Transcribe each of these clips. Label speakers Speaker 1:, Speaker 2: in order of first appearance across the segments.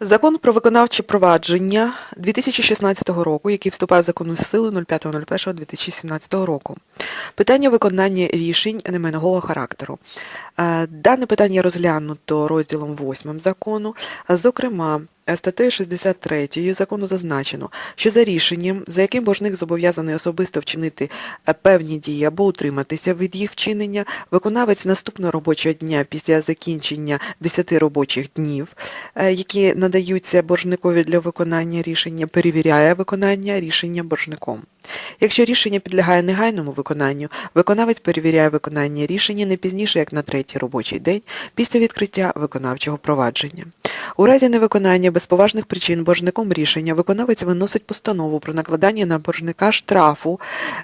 Speaker 1: Закон про виконавче провадження 2016 року, який вступає в законну силу 05.01.2017 року. Питання виконання рішень немайнового характеру. Е, Дане питання розглянуто розділом 8 закону. Зокрема, статтею 63 закону зазначено, що за рішенням, за яким боржник зобов'язаний особисто вчинити е, певні дії або утриматися від їх вчинення, виконавець наступного робочого дня після закінчення 10 робочих днів, е, які надаються боржникові для виконання рішення, перевіряє виконання рішення боржником. Якщо рішення підлягає негайному виконанню, виконавець перевіряє виконання рішення не пізніше, як на третій робочий день після відкриття виконавчого провадження. У разі невиконання без поважних причин боржником рішення виконавець виносить постанову про накладання на боржника штрафу,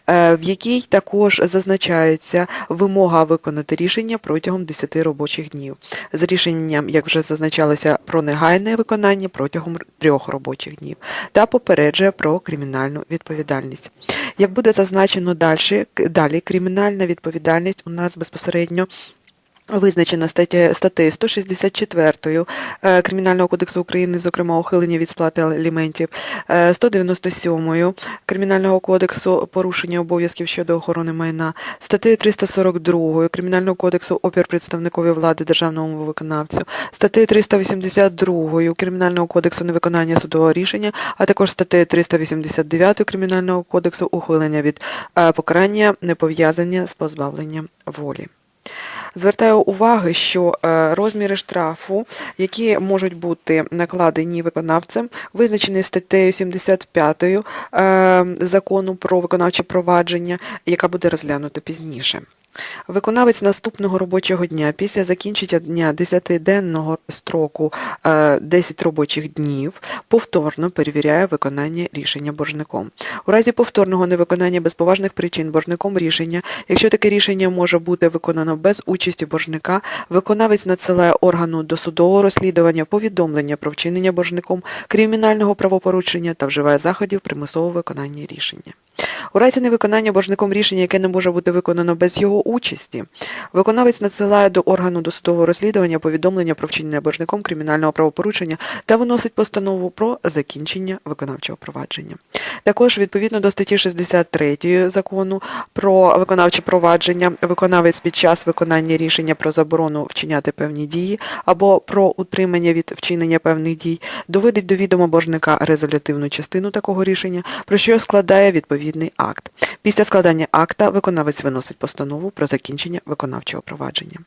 Speaker 1: е, в якій також зазначається вимога виконати рішення протягом 10 робочих днів. З рішенням, як вже зазначалося, про негайне виконання протягом трьох робочих днів та попереджує про кримінальну відповідальність. Як буде зазначено далі, далі кримінальна відповідальність у нас безпосередньо Визначена статтею 164 е, Кримінального кодексу України, зокрема ухилення від сплати аліментів, е, 197 Кримінального кодексу порушення обов'язків щодо охорони майна, статтею 342 Кримінального кодексу опір представникові влади державному виконавцю, статтею 382 Кримінального кодексу невиконання судового рішення, а також статтею 389 Кримінального кодексу ухилення від е, покарання непов'язання з позбавленням волі. Звертаю уваги, що е, розміри штрафу, які можуть бути накладені виконавцем, визначені статтею 75 е, закону про виконавче провадження, яка буде розглянута пізніше. Виконавець наступного робочого дня після закінчення дня 10-денного строку е, 10 робочих днів повторно перевіряє виконання рішення боржником. У разі повторного невиконання без поважних причин боржником рішення, якщо таке рішення може бути виконано без участі боржника, виконавець надсилає органу досудового розслідування повідомлення про вчинення боржником кримінального правопорушення та вживає заходів примусового виконання рішення. У разі невиконання боржником рішення, яке не може бути виконано без його участі, виконавець надсилає до органу досудового розслідування повідомлення про вчинення боржником кримінального правопорушення та виносить постанову про закінчення виконавчого провадження. Також відповідно до статті 63 закону про виконавче провадження, виконавець під час виконання рішення про заборону вчиняти певні дії або про утримання від вчинення певних дій доводить до відома боржника резолютивну частину такого рішення, про що складає відповідний акт. Після складання акта виконавець виносить постанову про закінчення виконавчого провадження.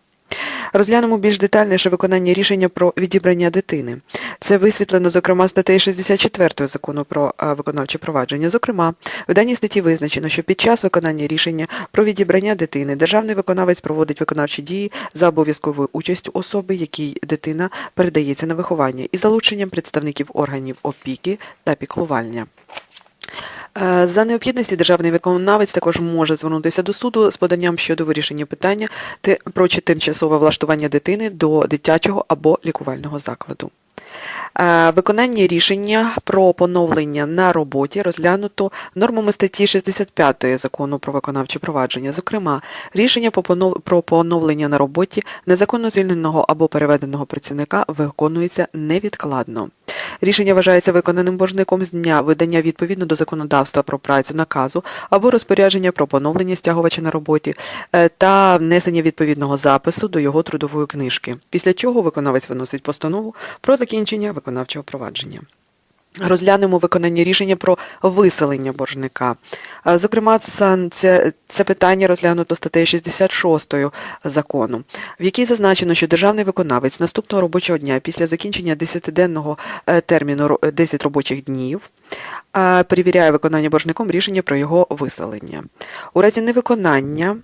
Speaker 1: Розглянемо більш детальніше виконання рішення про відібрання дитини. Це висвітлено, зокрема, статтею 64 закону про е, виконавче провадження. Зокрема, в даній статті визначено, що під час виконання рішення про відібрання дитини державний виконавець проводить виконавчі дії за обов'язковою участю особи, якій дитина передається на виховання, і залученням представників органів опіки та піклування. Е, За необхідності державний виконавець також може звернутися до суду з поданням щодо вирішення питання про тимчасове влаштування дитини до дитячого або лікувального закладу. Е, Виконання рішення про поновлення на роботі розглянуто нормами статті 65 закону про виконавче провадження. Зокрема, рішення про поновлення на роботі незаконно звільненого або переведеного працівника виконується невідкладно. Рішення вважається виконаним боржником з дня видання відповідно до законодавства про працю наказу або розпорядження про поновлення стягувача на роботі е, та внесення відповідного запису до його трудової книжки, після чого виконавець виносить постанову про закінчення виконавчого провадження. Розглянемо виконання рішення про виселення боржника. Зокрема, це, це, питання розглянуто статтею 66 закону, в якій зазначено, що державний виконавець наступного робочого дня після закінчення 10-денного е, терміну 10 робочих днів перевіряє виконання боржником рішення про його виселення. У разі невиконання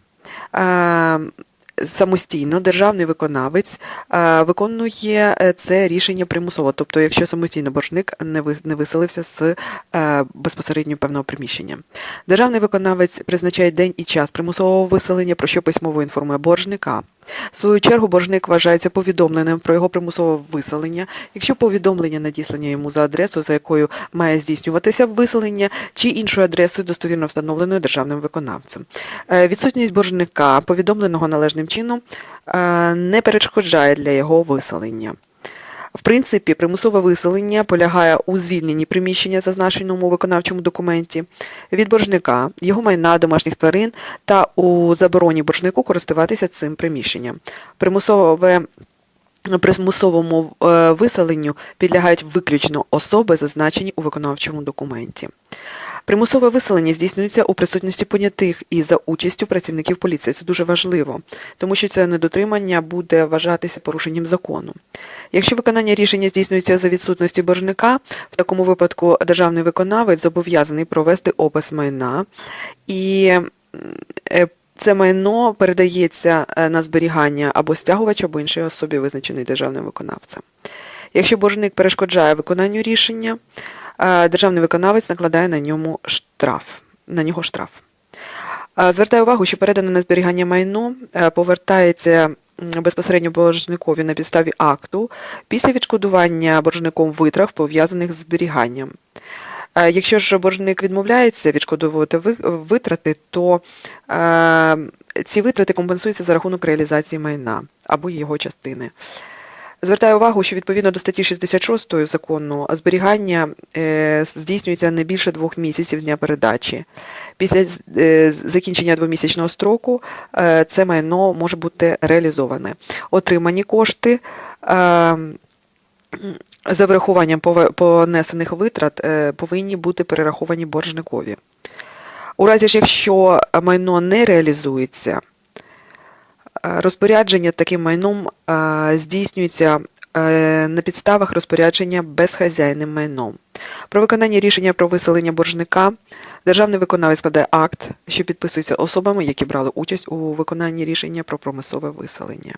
Speaker 1: самостійно державний виконавець е, виконує е, це рішення примусово. Тобто, якщо самостійно боржник не ви- не виселився з е, безпосередньо певного приміщення. Державний виконавець призначає день і час примусового виселення, про що письмово інформує боржника. В свою чергу боржник вважається повідомленим про його примусове виселення, якщо повідомлення надіслання йому за адресою, за якою має здійснюватися виселення, чи іншою адресою, достовірно встановленою державним виконавцем. Е, Відсутність боржника, повідомленого належним чином, е, не перешкоджає для його виселення. В принципі, примусове виселення полягає у звільненні приміщення, зазначеному у виконавчому документі, від боржника, його майна, домашніх тварин та у забороні боржнику користуватися цим приміщенням. Примусове Примусовому е, виселенню підлягають виключно особи, зазначені у виконавчому документі. Примусове виселення здійснюється у присутності понятих і за участю працівників поліції. Це дуже важливо, тому що це недотримання буде вважатися порушенням закону. Якщо виконання рішення здійснюється за відсутності боржника, в такому випадку державний виконавець зобов'язаний провести опис майна і е, це майно передається е, на зберігання або стягувачу, або іншій особі, визначеної державним виконавцем. Якщо боржник перешкоджає виконанню рішення, державний виконавець накладає на ньому штраф. На нього штраф. Е, Звертаю увагу, що передане на зберігання майно е, повертається безпосередньо боржникові на підставі акту після відшкодування боржником витрат, пов'язаних з зберіганням. Е, Якщо ж боржник відмовляється відшкодовувати витрати, то е, ці витрати компенсуються за рахунок реалізації майна або його частини. Звертаю увагу, що відповідно до статті 66 закону зберігання е, здійснюється не більше двох місяців з дня передачі. Після е, закінчення двомісячного строку е, це майно може бути реалізоване. Отримані кошти. за вирахуванням пове- понесених витрат повинні бути перераховані боржникові. У разі ж, якщо майно не реалізується, розпорядження таким майном е, здійснюється е, на підставах розпорядження безхазяйним майном. Про виконання рішення про виселення боржника державний виконавець складає акт, що підписується особами, які брали участь у виконанні рішення про промислове виселення.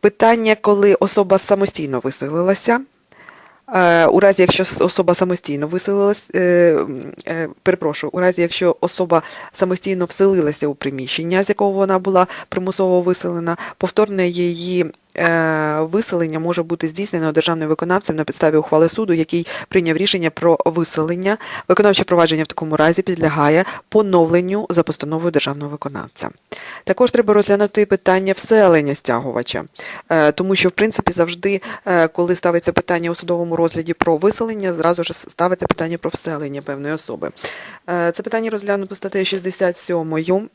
Speaker 1: Питання, коли особа самостійно виселилася. Е, У разі, якщо особа самостійно виселилась, е, е, перепрошую, у разі, якщо особа самостійно вселилася у приміщення, з якого вона була примусово виселена, повторне її виселення може бути здійснено державним виконавцем на підставі ухвали суду, який прийняв рішення про виселення. Виконавче провадження в такому разі підлягає поновленню за постановою державного виконавця. Також треба розглянути питання вселення стягувача, е, тому що, в принципі, завжди, е, коли ставиться питання у судовому розгляді про виселення, зразу ж ставиться питання про вселення певної особи. Е, Це питання розглянуто статтею 67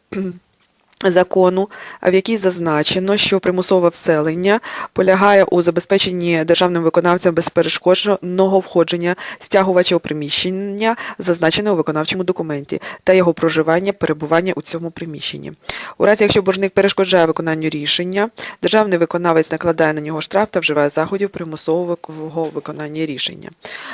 Speaker 1: закону, в якій зазначено, що примусове вселення полягає у забезпеченні державним виконавцям безперешкодженого входження стягувача у приміщення, зазначене у виконавчому документі, та його проживання, перебування у цьому приміщенні. У разі, якщо боржник перешкоджає виконанню рішення, державний виконавець накладає на нього штраф та вживає заходів примусового виконання рішення.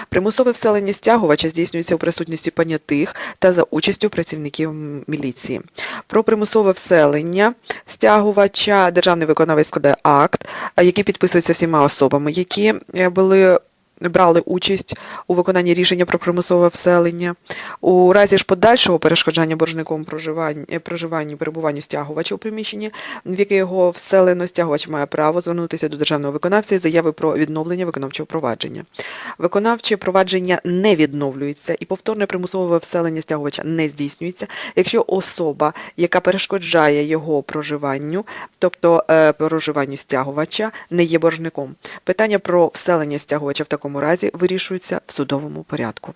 Speaker 1: Примусове вселення стягувача здійснюється у присутності понятих та за участю працівників міліції. Про примусове вселення стягувача державний виконавець складає акт, який підписується всіма особами, які е, були. Брали участь у виконанні рішення про примусове вселення. У разі ж подальшого перешкоджання боржником е, проживанню і перебуванню стягувача у приміщенні, в яке його вселено стягувач має право звернутися до державного виконавця із заяви про відновлення виконавчого провадження. Виконавче провадження не відновлюється і повторне примусове вселення стягувача не здійснюється, якщо особа, яка перешкоджає його проживанню, тобто е, проживанню стягувача, не є боржником. Питання про вселення стягувача в такому разі вирішується в судовому порядку.